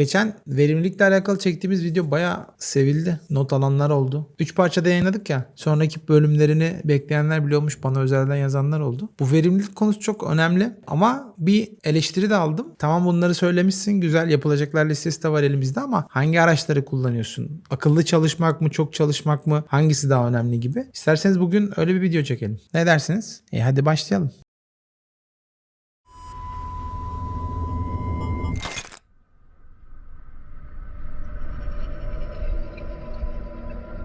Geçen verimlilikle alakalı çektiğimiz video bayağı sevildi. Not alanlar oldu. 3 parçada yayınladık ya. Sonraki bölümlerini bekleyenler biliyormuş. Bana özelden yazanlar oldu. Bu verimlilik konusu çok önemli. Ama bir eleştiri de aldım. Tamam bunları söylemişsin. Güzel yapılacaklar listesi de var elimizde ama hangi araçları kullanıyorsun? Akıllı çalışmak mı? Çok çalışmak mı? Hangisi daha önemli gibi? İsterseniz bugün öyle bir video çekelim. Ne dersiniz? E hadi başlayalım.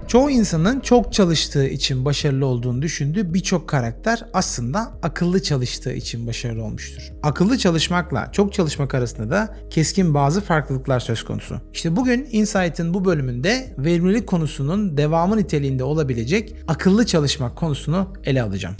Çoğu insanın çok çalıştığı için başarılı olduğunu düşündüğü birçok karakter aslında akıllı çalıştığı için başarılı olmuştur. Akıllı çalışmakla çok çalışmak arasında da keskin bazı farklılıklar söz konusu. İşte bugün Insight'ın bu bölümünde verimlilik konusunun devamı niteliğinde olabilecek akıllı çalışmak konusunu ele alacağım.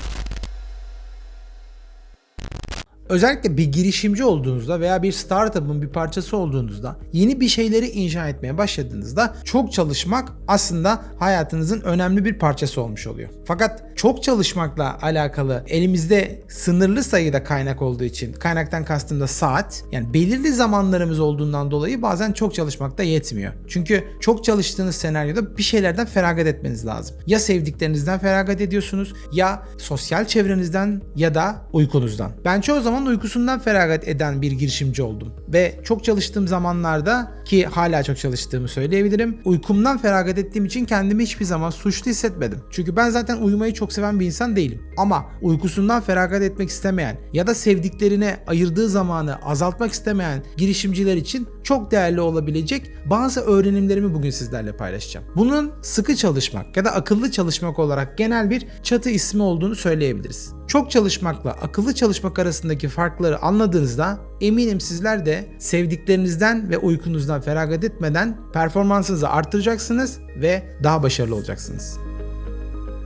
Özellikle bir girişimci olduğunuzda veya bir startup'ın bir parçası olduğunuzda yeni bir şeyleri inşa etmeye başladığınızda çok çalışmak aslında hayatınızın önemli bir parçası olmuş oluyor. Fakat çok çalışmakla alakalı elimizde sınırlı sayıda kaynak olduğu için kaynaktan kastım da saat yani belirli zamanlarımız olduğundan dolayı bazen çok çalışmak da yetmiyor. Çünkü çok çalıştığınız senaryoda bir şeylerden feragat etmeniz lazım. Ya sevdiklerinizden feragat ediyorsunuz ya sosyal çevrenizden ya da uykunuzdan. Ben çoğu zaman uykusundan feragat eden bir girişimci oldum. Ve çok çalıştığım zamanlarda ki hala çok çalıştığımı söyleyebilirim. Uykumdan feragat ettiğim için kendimi hiçbir zaman suçlu hissetmedim. Çünkü ben zaten uyumayı çok seven bir insan değilim. Ama uykusundan feragat etmek istemeyen ya da sevdiklerine ayırdığı zamanı azaltmak istemeyen girişimciler için çok değerli olabilecek bazı öğrenimlerimi bugün sizlerle paylaşacağım. Bunun sıkı çalışmak ya da akıllı çalışmak olarak genel bir çatı ismi olduğunu söyleyebiliriz. Çok çalışmakla akıllı çalışmak arasındaki farkları anladığınızda eminim sizler de sevdiklerinizden ve uykunuzdan feragat etmeden performansınızı arttıracaksınız ve daha başarılı olacaksınız.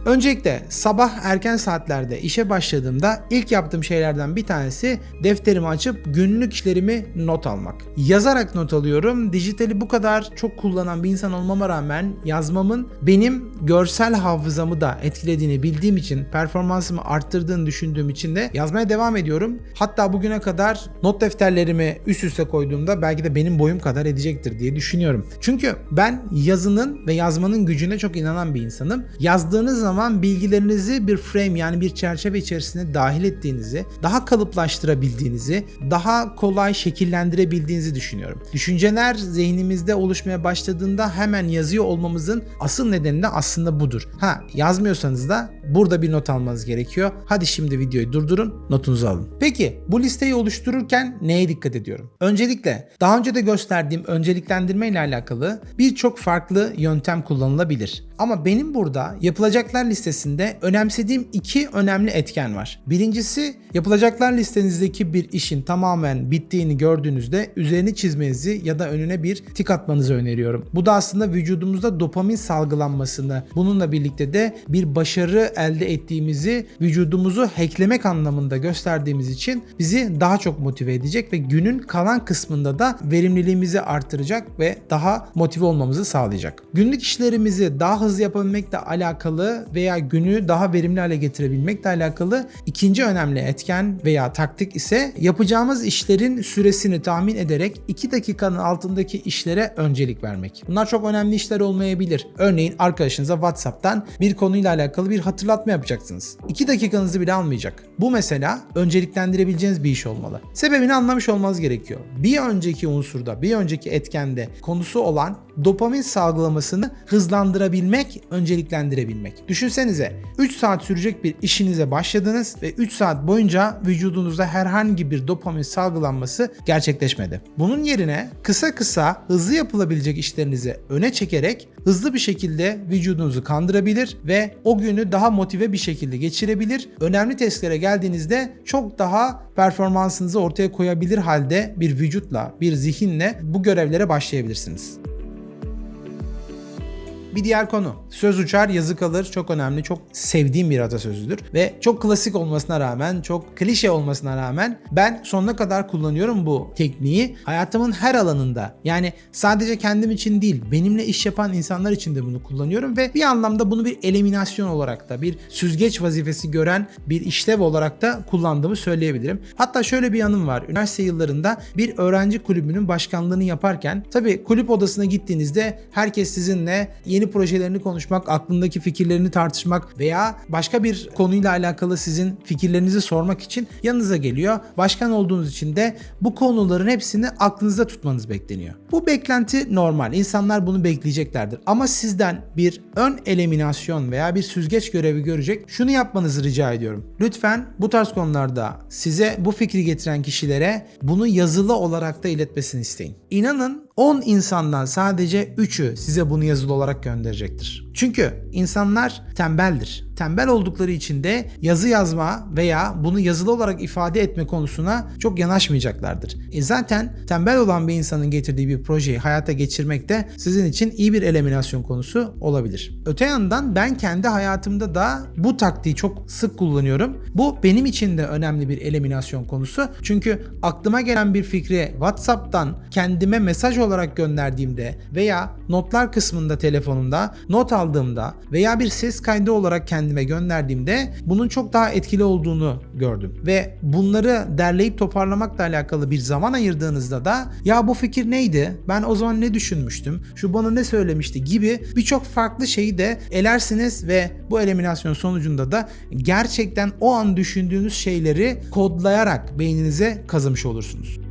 Öncelikle sabah erken saatlerde işe başladığımda ilk yaptığım şeylerden bir tanesi defterimi açıp günlük işlerimi not almak. Yazarak not alıyorum. Dijitali bu kadar çok kullanan bir insan olmama rağmen yazmamın benim görsel hafızamı da etkilediğini bildiğim için performansımı arttırdığını düşündüğüm için de yazmaya devam ediyorum. Hatta bugüne kadar not defterlerimi üst üste koyduğumda belki de benim boyum kadar edecektir diye düşünüyorum. Çünkü ben yazının ve yazmanın gücüne çok inanan bir insanım. Yazdığınız zaman bilgilerinizi bir frame yani bir çerçeve içerisine dahil ettiğinizi, daha kalıplaştırabildiğinizi, daha kolay şekillendirebildiğinizi düşünüyorum. Düşünceler zihnimizde oluşmaya başladığında hemen yazıyor olmamızın asıl nedeni de aslında budur. Ha yazmıyorsanız da burada bir not almanız gerekiyor. Hadi şimdi videoyu durdurun, notunuzu alın. Peki bu listeyi oluştururken neye dikkat ediyorum? Öncelikle daha önce de gösterdiğim önceliklendirme ile alakalı birçok farklı yöntem kullanılabilir. Ama benim burada yapılacaklar listesinde önemsediğim iki önemli etken var. Birincisi yapılacaklar listenizdeki bir işin tamamen bittiğini gördüğünüzde üzerini çizmenizi ya da önüne bir tik atmanızı öneriyorum. Bu da aslında vücudumuzda dopamin salgılanmasını bununla birlikte de bir başarı elde ettiğimizi vücudumuzu hacklemek anlamında gösterdiğimiz için bizi daha çok motive edecek ve günün kalan kısmında da verimliliğimizi artıracak ve daha motive olmamızı sağlayacak. Günlük işlerimizi daha yapabilmekle alakalı veya günü daha verimli hale getirebilmekle alakalı ikinci önemli etken veya taktik ise yapacağımız işlerin süresini tahmin ederek 2 dakikanın altındaki işlere öncelik vermek. Bunlar çok önemli işler olmayabilir. Örneğin arkadaşınıza WhatsApp'tan bir konuyla alakalı bir hatırlatma yapacaksınız. 2 dakikanızı bile almayacak. Bu mesela önceliklendirebileceğiniz bir iş olmalı. Sebebini anlamış olmanız gerekiyor. Bir önceki unsurda, bir önceki etkende konusu olan dopamin salgılamasını hızlandırabilmek, önceliklendirebilmek. Düşünsenize 3 saat sürecek bir işinize başladınız ve 3 saat boyunca vücudunuzda herhangi bir dopamin salgılanması gerçekleşmedi. Bunun yerine kısa kısa hızlı yapılabilecek işlerinizi öne çekerek hızlı bir şekilde vücudunuzu kandırabilir ve o günü daha motive bir şekilde geçirebilir. Önemli testlere geldiğinizde çok daha performansınızı ortaya koyabilir halde bir vücutla, bir zihinle bu görevlere başlayabilirsiniz. Bir diğer konu. Söz uçar yazı kalır çok önemli çok sevdiğim bir atasözüdür. Ve çok klasik olmasına rağmen çok klişe olmasına rağmen ben sonuna kadar kullanıyorum bu tekniği. Hayatımın her alanında yani sadece kendim için değil benimle iş yapan insanlar için de bunu kullanıyorum ve bir anlamda bunu bir eliminasyon olarak da bir süzgeç vazifesi gören bir işlev olarak da kullandığımı söyleyebilirim. Hatta şöyle bir yanım var. Üniversite yıllarında bir öğrenci kulübünün başkanlığını yaparken tabii kulüp odasına gittiğinizde herkes sizinle yeni projelerini konuşmak, aklındaki fikirlerini tartışmak veya başka bir konuyla alakalı sizin fikirlerinizi sormak için yanınıza geliyor. Başkan olduğunuz için de bu konuların hepsini aklınızda tutmanız bekleniyor. Bu beklenti normal. İnsanlar bunu bekleyeceklerdir. Ama sizden bir ön eliminasyon veya bir süzgeç görevi görecek şunu yapmanızı rica ediyorum. Lütfen bu tarz konularda size bu fikri getiren kişilere bunu yazılı olarak da iletmesini isteyin. İnanın 10 insandan sadece 3'ü size bunu yazılı olarak gönderecektir. Çünkü insanlar tembeldir. Tembel oldukları için de yazı yazma veya bunu yazılı olarak ifade etme konusuna çok yanaşmayacaklardır. E zaten tembel olan bir insanın getirdiği bir projeyi hayata geçirmek de sizin için iyi bir eliminasyon konusu olabilir. Öte yandan ben kendi hayatımda da bu taktiği çok sık kullanıyorum. Bu benim için de önemli bir eliminasyon konusu. Çünkü aklıma gelen bir fikri WhatsApp'tan kendime mesaj olarak gönderdiğimde veya notlar kısmında telefonumda not aldığımda veya bir ses kaydı olarak kendime gönderdiğimde bunun çok daha etkili olduğunu gördüm. Ve bunları derleyip toparlamakla alakalı bir zaman ayırdığınızda da ya bu fikir neydi? Ben o zaman ne düşünmüştüm? Şu bana ne söylemişti gibi birçok farklı şeyi de elersiniz ve bu eliminasyon sonucunda da gerçekten o an düşündüğünüz şeyleri kodlayarak beyninize kazımış olursunuz.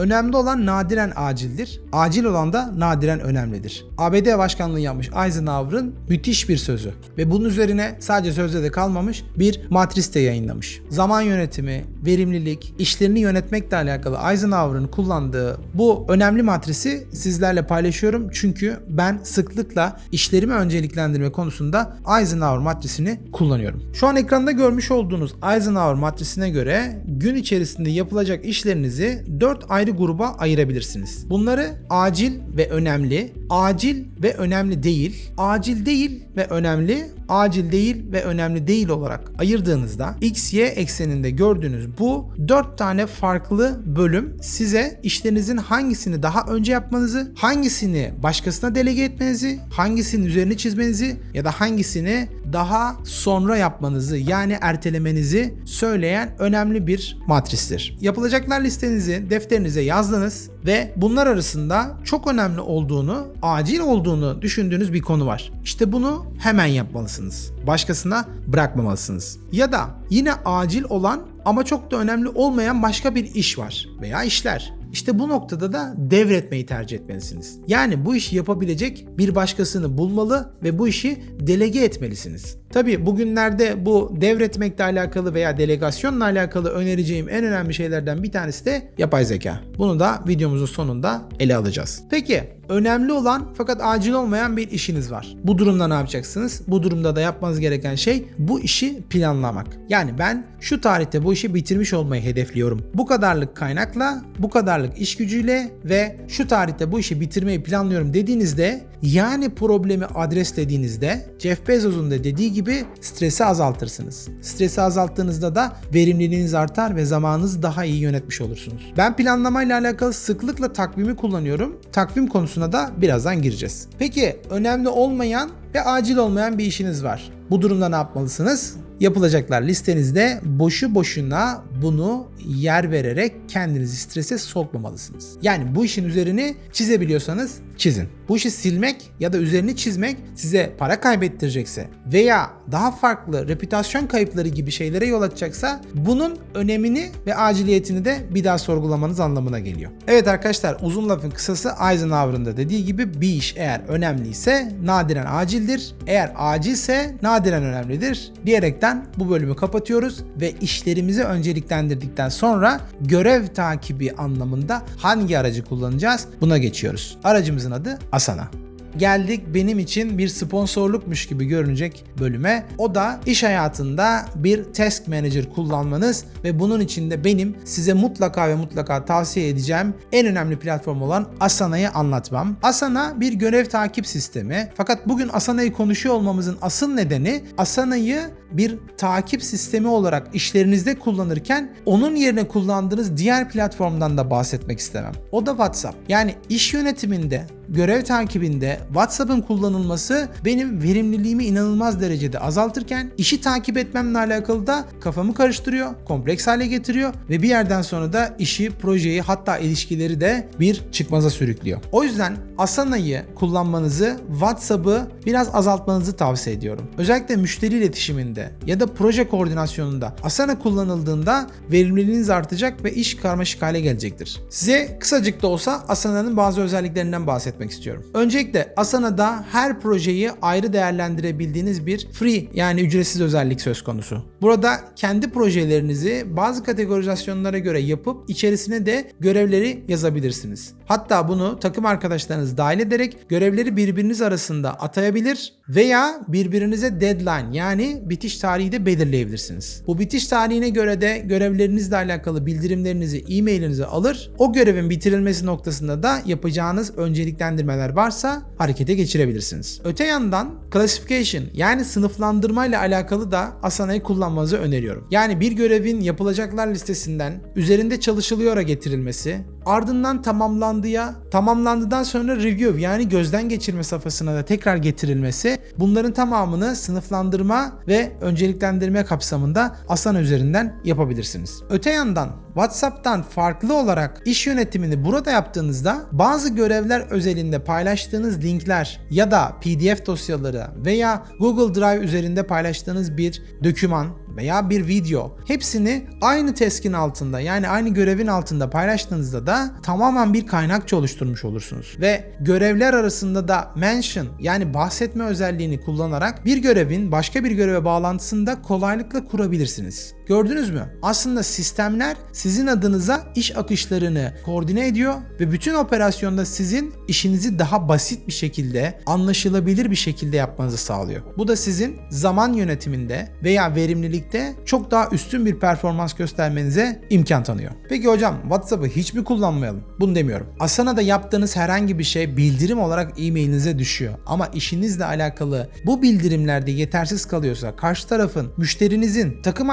Önemli olan nadiren acildir. Acil olan da nadiren önemlidir. ABD başkanlığı yapmış Eisenhower'ın müthiş bir sözü. Ve bunun üzerine sadece sözde de kalmamış bir matris de yayınlamış. Zaman yönetimi, verimlilik, işlerini yönetmekle alakalı Eisenhower'ın kullandığı bu önemli matrisi sizlerle paylaşıyorum. Çünkü ben sıklıkla işlerimi önceliklendirme konusunda Eisenhower matrisini kullanıyorum. Şu an ekranda görmüş olduğunuz Eisenhower matrisine göre gün içerisinde yapılacak işlerinizi 4 ayrı gruba ayırabilirsiniz. Bunları acil ve önemli, acil ve önemli değil, acil değil ve önemli, acil değil ve önemli değil olarak ayırdığınızda x, y ekseninde gördüğünüz bu 4 tane farklı bölüm size işlerinizin hangisini daha önce yapmanızı, hangisini başkasına delege etmenizi, hangisinin üzerine çizmenizi ya da hangisini daha sonra yapmanızı yani ertelemenizi söyleyen önemli bir matristir. Yapılacaklar listenizi defterinize yazdınız ve bunlar arasında çok önemli olduğunu, acil olduğunu düşündüğünüz bir konu var. İşte bunu hemen yapmalısınız. Başkasına bırakmamalısınız. Ya da yine acil olan ama çok da önemli olmayan başka bir iş var veya işler. İşte bu noktada da devretmeyi tercih etmelisiniz. Yani bu işi yapabilecek bir başkasını bulmalı ve bu işi delege etmelisiniz. Tabi bugünlerde bu devretmekle alakalı veya delegasyonla alakalı önereceğim en önemli şeylerden bir tanesi de yapay zeka. Bunu da videomuzun sonunda ele alacağız. Peki önemli olan fakat acil olmayan bir işiniz var. Bu durumda ne yapacaksınız? Bu durumda da yapmanız gereken şey bu işi planlamak. Yani ben şu tarihte bu işi bitirmiş olmayı hedefliyorum. Bu kadarlık kaynakla, bu kadarlık iş gücüyle ve şu tarihte bu işi bitirmeyi planlıyorum dediğinizde yani problemi adreslediğinizde Jeff Bezos'un da dediği gibi stresi azaltırsınız. Stresi azalttığınızda da verimliliğiniz artar ve zamanınızı daha iyi yönetmiş olursunuz. Ben planlamayla alakalı sıklıkla takvimi kullanıyorum. Takvim konusuna da birazdan gireceğiz. Peki önemli olmayan ve acil olmayan bir işiniz var. Bu durumda ne yapmalısınız? Yapılacaklar listenizde boşu boşuna bunu yer vererek kendinizi strese sokmamalısınız. Yani bu işin üzerini çizebiliyorsanız çizin. Bu işi silmek ya da üzerini çizmek size para kaybettirecekse veya daha farklı reputasyon kayıpları gibi şeylere yol açacaksa bunun önemini ve aciliyetini de bir daha sorgulamanız anlamına geliyor. Evet arkadaşlar uzun lafın kısası Eisenhower'ın da dediği gibi bir iş eğer önemliyse nadiren acildir. Eğer acilse nadiren önemlidir diyerekten bu bölümü kapatıyoruz ve işlerimizi önceliklendirdikten sonra görev takibi anlamında hangi aracı kullanacağız buna geçiyoruz. Aracımızın adı Asana. geldik benim için bir sponsorlukmuş gibi görünecek bölüme. O da iş hayatında bir task manager kullanmanız ve bunun için de benim size mutlaka ve mutlaka tavsiye edeceğim en önemli platform olan Asana'yı anlatmam. Asana bir görev takip sistemi. Fakat bugün Asana'yı konuşuyor olmamızın asıl nedeni Asana'yı bir takip sistemi olarak işlerinizde kullanırken onun yerine kullandığınız diğer platformdan da bahsetmek istemem. O da WhatsApp. Yani iş yönetiminde görev takibinde WhatsApp'ın kullanılması benim verimliliğimi inanılmaz derecede azaltırken işi takip etmemle alakalı da kafamı karıştırıyor, kompleks hale getiriyor ve bir yerden sonra da işi, projeyi hatta ilişkileri de bir çıkmaza sürüklüyor. O yüzden Asana'yı kullanmanızı, WhatsApp'ı biraz azaltmanızı tavsiye ediyorum. Özellikle müşteri iletişiminde ya da proje koordinasyonunda Asana kullanıldığında verimliliğiniz artacak ve iş karmaşık hale gelecektir. Size kısacık da olsa Asana'nın bazı özelliklerinden bahsetmek istiyorum. Öncelikle Asana'da her projeyi ayrı değerlendirebildiğiniz bir free yani ücretsiz özellik söz konusu. Burada kendi projelerinizi bazı kategorizasyonlara göre yapıp içerisine de görevleri yazabilirsiniz. Hatta bunu takım arkadaşlarınız dahil ederek görevleri birbiriniz arasında atayabilir veya birbirinize deadline yani bitiş tarihi de belirleyebilirsiniz. Bu bitiş tarihine göre de görevlerinizle alakalı bildirimlerinizi e-mailinize alır. O görevin bitirilmesi noktasında da yapacağınız önceliklendirmeler varsa harekete geçirebilirsiniz. Öte yandan classification yani sınıflandırma ile alakalı da Asana'yı kullanmanızı öneriyorum. Yani bir görevin yapılacaklar listesinden üzerinde çalışılıyora getirilmesi, ardından tamamlandıya, tamamlandıdan sonra review yani gözden geçirme safhasına da tekrar getirilmesi bunların tamamını sınıflandırma ve önceliklendirme kapsamında Asana üzerinden yapabilirsiniz. Öte yandan WhatsApp'tan farklı olarak iş yönetimini burada yaptığınızda bazı görevler özelinde paylaştığınız linkler ya da PDF dosyaları veya Google Drive üzerinde paylaştığınız bir doküman veya bir video hepsini aynı teskin altında yani aynı görevin altında paylaştığınızda da tamamen bir kaynakça oluşturmuş olursunuz. Ve görevler arasında da mention yani bahsetme özelliğini kullanarak bir görevin başka bir göreve bağlantısını da kolaylıkla kurabilirsiniz. Gördünüz mü? Aslında sistemler sizin adınıza iş akışlarını koordine ediyor ve bütün operasyonda sizin işinizi daha basit bir şekilde, anlaşılabilir bir şekilde yapmanızı sağlıyor. Bu da sizin zaman yönetiminde veya verimlilikte çok daha üstün bir performans göstermenize imkan tanıyor. Peki hocam WhatsApp'ı hiç mi kullanmayalım? Bunu demiyorum. Asana'da yaptığınız herhangi bir şey bildirim olarak e-mailinize düşüyor. Ama işinizle alakalı bu bildirimlerde yetersiz kalıyorsa karşı tarafın, müşterinizin, takım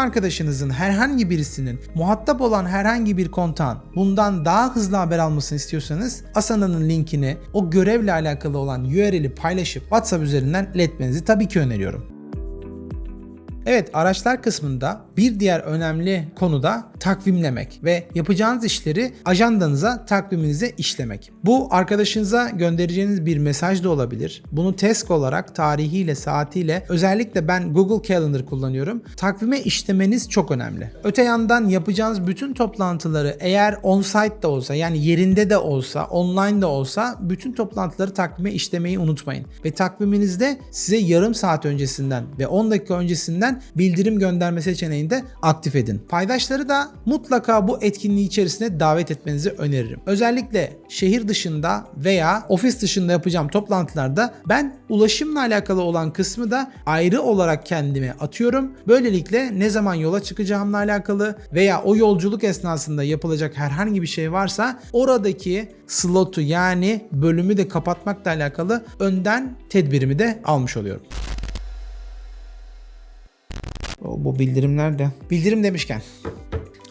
arkadaşınızın herhangi birisinin muhatap olan herhangi bir kontağın bundan daha hızlı haber almasını istiyorsanız Asana'nın linkini o görevle alakalı olan URL'i paylaşıp WhatsApp üzerinden iletmenizi tabii ki öneriyorum. Evet araçlar kısmında bir diğer önemli konu da takvimlemek ve yapacağınız işleri ajandanıza, takviminize işlemek. Bu arkadaşınıza göndereceğiniz bir mesaj da olabilir. Bunu task olarak tarihiyle, saatiyle özellikle ben Google Calendar kullanıyorum. Takvime işlemeniz çok önemli. Öte yandan yapacağınız bütün toplantıları eğer on-site de olsa yani yerinde de olsa, online de olsa bütün toplantıları takvime işlemeyi unutmayın. Ve takviminizde size yarım saat öncesinden ve 10 dakika öncesinden bildirim gönderme seçeneğini de aktif edin. Paydaşları da mutlaka bu etkinliği içerisine davet etmenizi öneririm. Özellikle şehir dışında veya ofis dışında yapacağım toplantılarda ben ulaşımla alakalı olan kısmı da ayrı olarak kendime atıyorum. Böylelikle ne zaman yola çıkacağımla alakalı veya o yolculuk esnasında yapılacak herhangi bir şey varsa oradaki slotu yani bölümü de kapatmakla alakalı önden tedbirimi de almış oluyorum. Bu bildirimler de. Bildirim demişken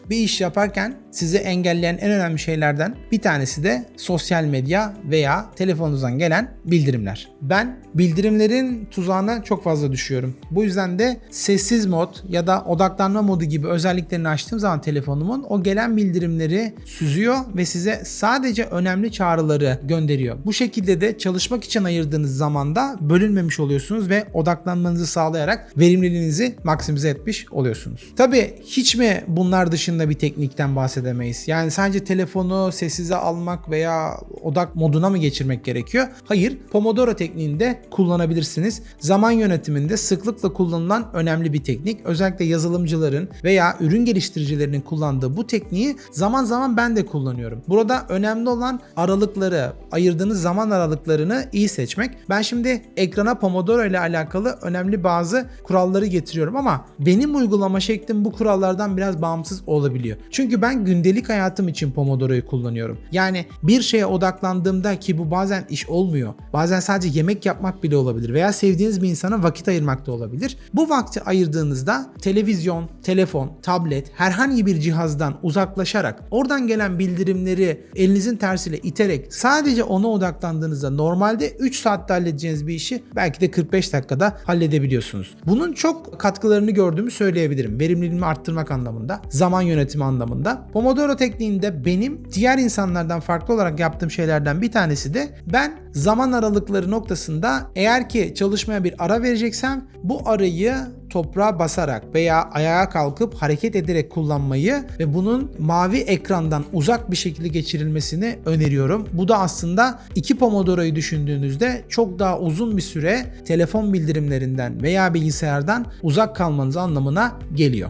bir iş yaparken sizi engelleyen en önemli şeylerden bir tanesi de sosyal medya veya telefonunuzdan gelen bildirimler. Ben bildirimlerin tuzağına çok fazla düşüyorum. Bu yüzden de sessiz mod ya da odaklanma modu gibi özelliklerini açtığım zaman telefonumun o gelen bildirimleri süzüyor ve size sadece önemli çağrıları gönderiyor. Bu şekilde de çalışmak için ayırdığınız zamanda bölünmemiş oluyorsunuz ve odaklanmanızı sağlayarak verimliliğinizi maksimize etmiş oluyorsunuz. Tabi hiç mi bunlar dışında bir teknikten bahsedelim? Edemeyiz? Yani sadece telefonu sessize almak veya odak moduna mı geçirmek gerekiyor? Hayır. Pomodoro tekniğinde kullanabilirsiniz. Zaman yönetiminde sıklıkla kullanılan önemli bir teknik. Özellikle yazılımcıların veya ürün geliştiricilerinin kullandığı bu tekniği zaman zaman ben de kullanıyorum. Burada önemli olan aralıkları, ayırdığınız zaman aralıklarını iyi seçmek. Ben şimdi ekrana Pomodoro ile alakalı önemli bazı kuralları getiriyorum ama benim uygulama şeklim bu kurallardan biraz bağımsız olabiliyor. Çünkü ben gündelik hayatım için Pomodoro'yu kullanıyorum. Yani bir şeye odaklandığımda ki bu bazen iş olmuyor. Bazen sadece yemek yapmak bile olabilir veya sevdiğiniz bir insana vakit ayırmak da olabilir. Bu vakti ayırdığınızda televizyon, telefon, tablet herhangi bir cihazdan uzaklaşarak oradan gelen bildirimleri elinizin tersiyle iterek sadece ona odaklandığınızda normalde 3 saatte halledeceğiniz bir işi belki de 45 dakikada halledebiliyorsunuz. Bunun çok katkılarını gördüğümü söyleyebilirim. Verimliliğimi arttırmak anlamında, zaman yönetimi anlamında. Pomodoro tekniğinde benim diğer insanlardan farklı olarak yaptığım şeylerden bir tanesi de ben zaman aralıkları noktasında eğer ki çalışmaya bir ara vereceksem bu arayı toprağa basarak veya ayağa kalkıp hareket ederek kullanmayı ve bunun mavi ekrandan uzak bir şekilde geçirilmesini öneriyorum. Bu da aslında iki Pomodoro'yu düşündüğünüzde çok daha uzun bir süre telefon bildirimlerinden veya bilgisayardan uzak kalmanız anlamına geliyor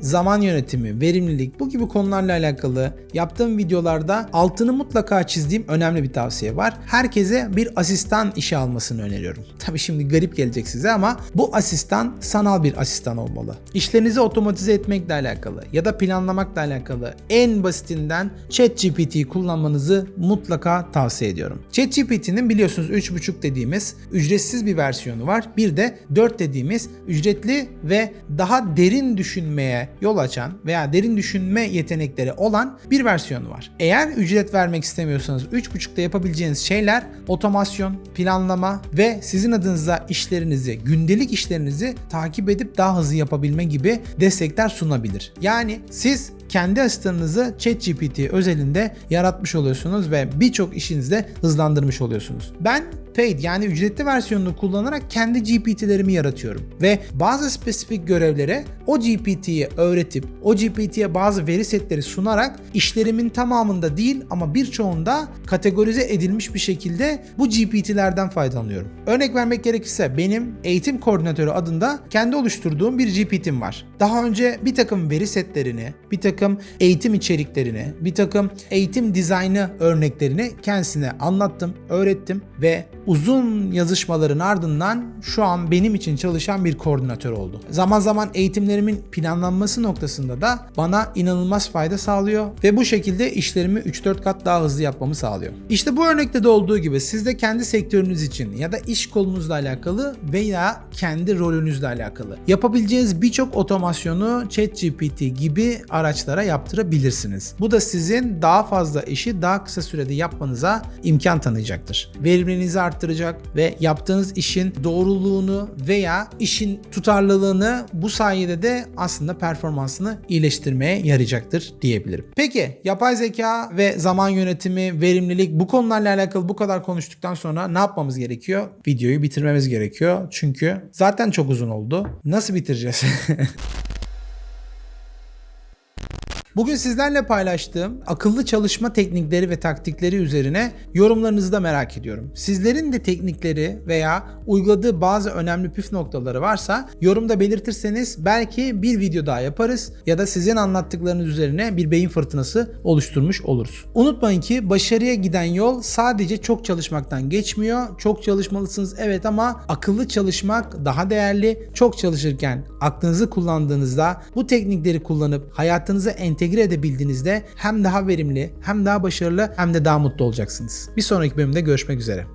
zaman yönetimi, verimlilik bu gibi konularla alakalı yaptığım videolarda altını mutlaka çizdiğim önemli bir tavsiye var. Herkese bir asistan işe almasını öneriyorum. Tabi şimdi garip gelecek size ama bu asistan sanal bir asistan olmalı. İşlerinizi otomatize etmekle alakalı ya da planlamakla alakalı en basitinden ChatGPT kullanmanızı mutlaka tavsiye ediyorum. ChatGPT'nin biliyorsunuz 3.5 dediğimiz ücretsiz bir versiyonu var. Bir de 4 dediğimiz ücretli ve daha derin düşünmeye yol açan veya derin düşünme yetenekleri olan bir versiyonu var. Eğer ücret vermek istemiyorsanız 3.5'da yapabileceğiniz şeyler otomasyon, planlama ve sizin adınıza işlerinizi, gündelik işlerinizi takip edip daha hızlı yapabilme gibi destekler sunabilir. Yani siz kendi asistanınızı ChatGPT özelinde yaratmış oluyorsunuz ve birçok işinizde hızlandırmış oluyorsunuz. Ben paid yani ücretli versiyonunu kullanarak kendi GPT'lerimi yaratıyorum ve bazı spesifik görevlere o GPT'ye öğretip o GPT'ye bazı veri setleri sunarak işlerimin tamamında değil ama birçoğunda kategorize edilmiş bir şekilde bu GPT'lerden faydalanıyorum. Örnek vermek gerekirse benim eğitim koordinatörü adında kendi oluşturduğum bir GPT'm var. Daha önce bir takım veri setlerini, bir takım eğitim içeriklerini, bir takım eğitim dizaynı örneklerini kendisine anlattım, öğrettim ve uzun yazışmaların ardından şu an benim için çalışan bir koordinatör oldu. Zaman zaman eğitimlerimin planlanması noktasında da bana inanılmaz fayda sağlıyor ve bu şekilde işlerimi 3-4 kat daha hızlı yapmamı sağlıyor. İşte bu örnekte de olduğu gibi siz de kendi sektörünüz için ya da iş kolunuzla alakalı veya kendi rolünüzle alakalı yapabileceğiniz birçok otomasyonu ChatGPT gibi araçlara yaptırabilirsiniz. Bu da sizin daha fazla işi daha kısa sürede yapmanıza imkan tanıyacaktır. Verimliliğinizi arttıracak ve yaptığınız işin doğruluğunu veya işin tutarlılığını bu sayede de aslında performansını iyileştirmeye yarayacaktır diyebilirim. Peki yapay zeka ve zaman yönetimi, verimlilik bu konularla alakalı bu kadar konuştuktan sonra ne yapmamız gerekiyor? Videoyu bitirmemiz gerekiyor. Çünkü zaten çok uzun oldu. Nasıl bitireceğiz? Bugün sizlerle paylaştığım akıllı çalışma teknikleri ve taktikleri üzerine yorumlarınızı da merak ediyorum. Sizlerin de teknikleri veya uyguladığı bazı önemli püf noktaları varsa yorumda belirtirseniz belki bir video daha yaparız ya da sizin anlattıklarınız üzerine bir beyin fırtınası oluşturmuş oluruz. Unutmayın ki başarıya giden yol sadece çok çalışmaktan geçmiyor. Çok çalışmalısınız evet ama akıllı çalışmak daha değerli. Çok çalışırken aklınızı kullandığınızda bu teknikleri kullanıp hayatınıza entegre edebildiğinizde hem daha verimli, hem daha başarılı, hem de daha mutlu olacaksınız. Bir sonraki bölümde görüşmek üzere.